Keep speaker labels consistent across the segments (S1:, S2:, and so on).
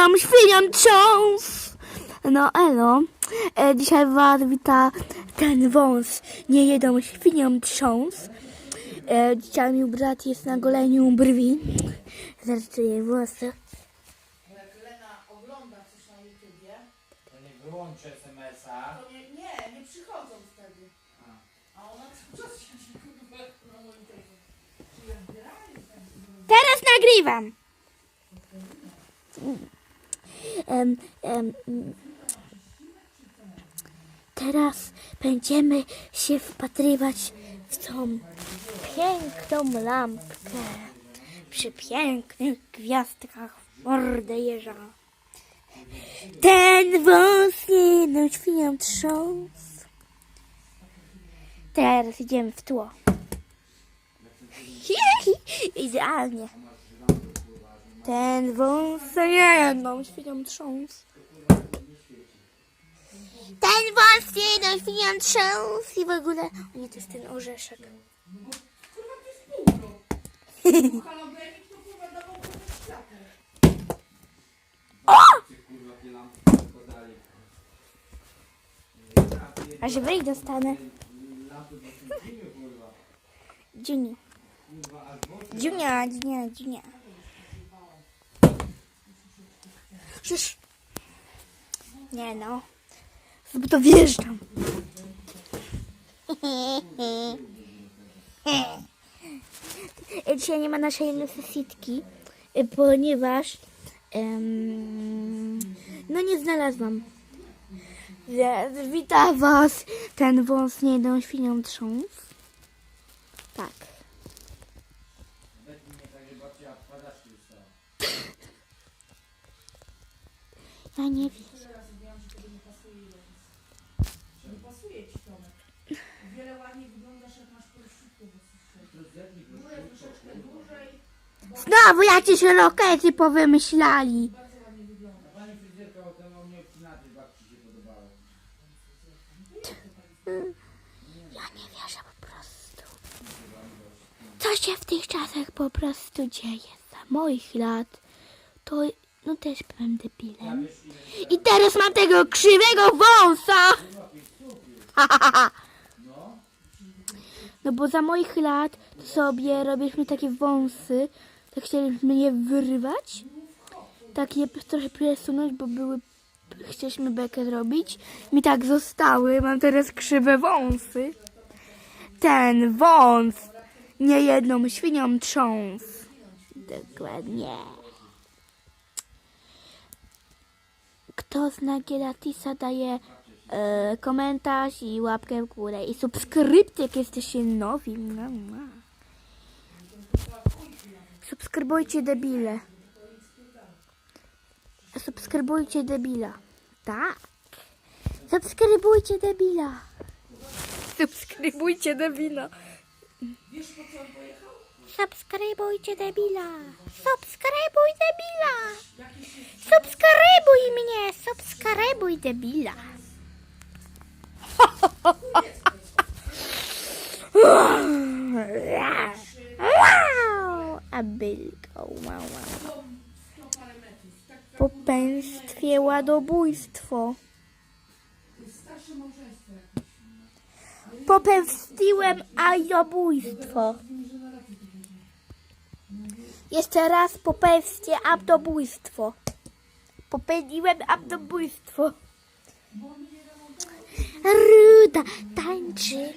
S1: jedną świnią trząs. No elo, e, dzisiaj was wita ten wąs, nie jedną świnią trząs. E, dzisiaj mój brat jest na goleniu brwi. Zresztą jej włosy.
S2: Jak Lena ogląda coś na YouTubie,
S3: To nie wyłączę SMS-a.
S2: to nie, nie, nie przychodzą wtedy. A ona cały czas siedzi kurwa na moim telefonie. Czy ja grali tam?
S1: Teraz nagrywam. Em, em, teraz będziemy się wpatrywać w tą piękną lampkę przy pięknych gwiazdkach w mordę jeża. Ten wąs jedną świnią trząs. Teraz idziemy w tło. Idealnie. Ten wąs jedną świnią trząs. Ten wąs jedną świnią trząs i w ogóle... O nie, to jest ten orzeszek.
S2: Halogenik to kurwa dawał komuś światło.
S3: Kurwa, jakie lampki podali.
S1: Aż wyjść dostanę.
S3: Lampy w naszym filmie, kurwa.
S1: Dziuni.
S3: Kurwa, aż włosy.
S1: Dziunia, dziunia, dziunia. Przecież... Nie no. Bo to wjeżdżam. Dzisiaj nie ma naszej necessitki, y, ponieważ em, no nie znalazłam. Witam was, ten wąs nie jedną świnią trząs. Tak.
S3: Weź mnie tak, że babcia wpadasz tu już tam.
S1: Ja nie wiem.
S2: Pasuje ci Tomek. Wiele ładniej wyglądasz jak masz troszeczkę dłużej.
S1: Znowu jakieś rokety powymyślali. Ja nie wierzę po prostu. Co się w tych czasach po prostu dzieje? Za moich lat to no też byłem debilem. I teraz mam tego krzywego wąsa! No bo za moich lat sobie robiliśmy takie wąsy, tak chcieliśmy je wyrwać, tak je trochę przesunąć, bo były, chcieliśmy bekę zrobić. Mi tak zostały, mam teraz krzywe wąsy. Ten wąs nie jedną świnią trząs. Dokładnie. Kto zna Gelatisa daje e, komentarz i łapkę w górę i subskrypcję, jak jesteście nowi. No, no. Subskrybujcie debile. Subskrybujcie debila. Tak. Subskrybujcie debila. Subskrybujcie debila.
S2: Wiesz po co?
S1: Subskrybujcie debila. Subskrybuj debila. Subskrybuj mnie. Subskrybuj debila. A bylko, wow, wow.
S2: 100 parę metrów. Tak
S1: Po pęstwie ładobójstwo. Popełniłem ajobójstwo. Jeszcze raz popełnię abdobójstwo. Popełniłem abdobójstwo. Ruda tańczy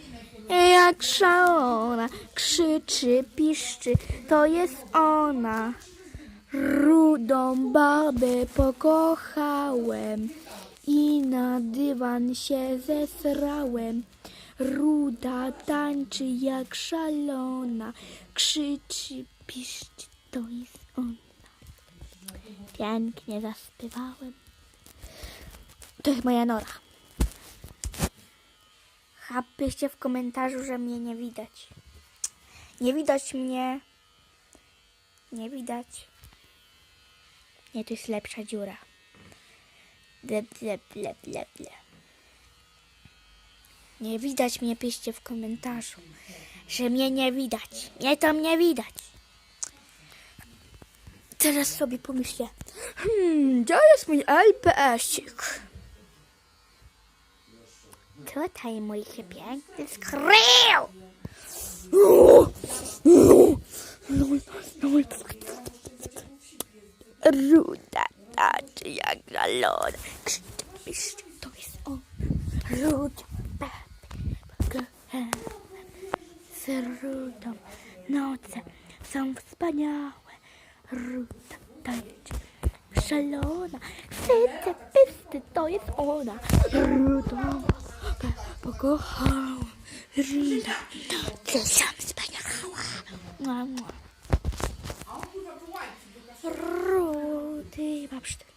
S1: jak szalona, krzyczy, piszczy, to jest ona. Rudą babę pokochałem i na dywan się zesrałem. Ruda tańczy jak szalona, krzyczy, piszczy, to jest ona. Pięknie zaśpiewałem. To jest moja nora. Napiszcie w komentarzu, że mnie nie widać. Nie widać mnie. Nie widać. Nie, to jest lepsza dziura. Ble, ble, ble, ble, ble. Nie widać mnie, piszcie w komentarzu, że mnie nie widać. Mnie tam nie widać. Teraz sobie pomyślę, hmm, gdzie jest mój LPS-cik? Tutaj mój piękny skrył! No, no, no, no. Ruda, taczy jak galona. To jest on. Ruda, z rudą. Noce są wspaniałe. Ruth tańczy szalona. Serce pysty to jest ona. Ruta pokochała Rina. Ty sam wspaniała. Ruty babszty.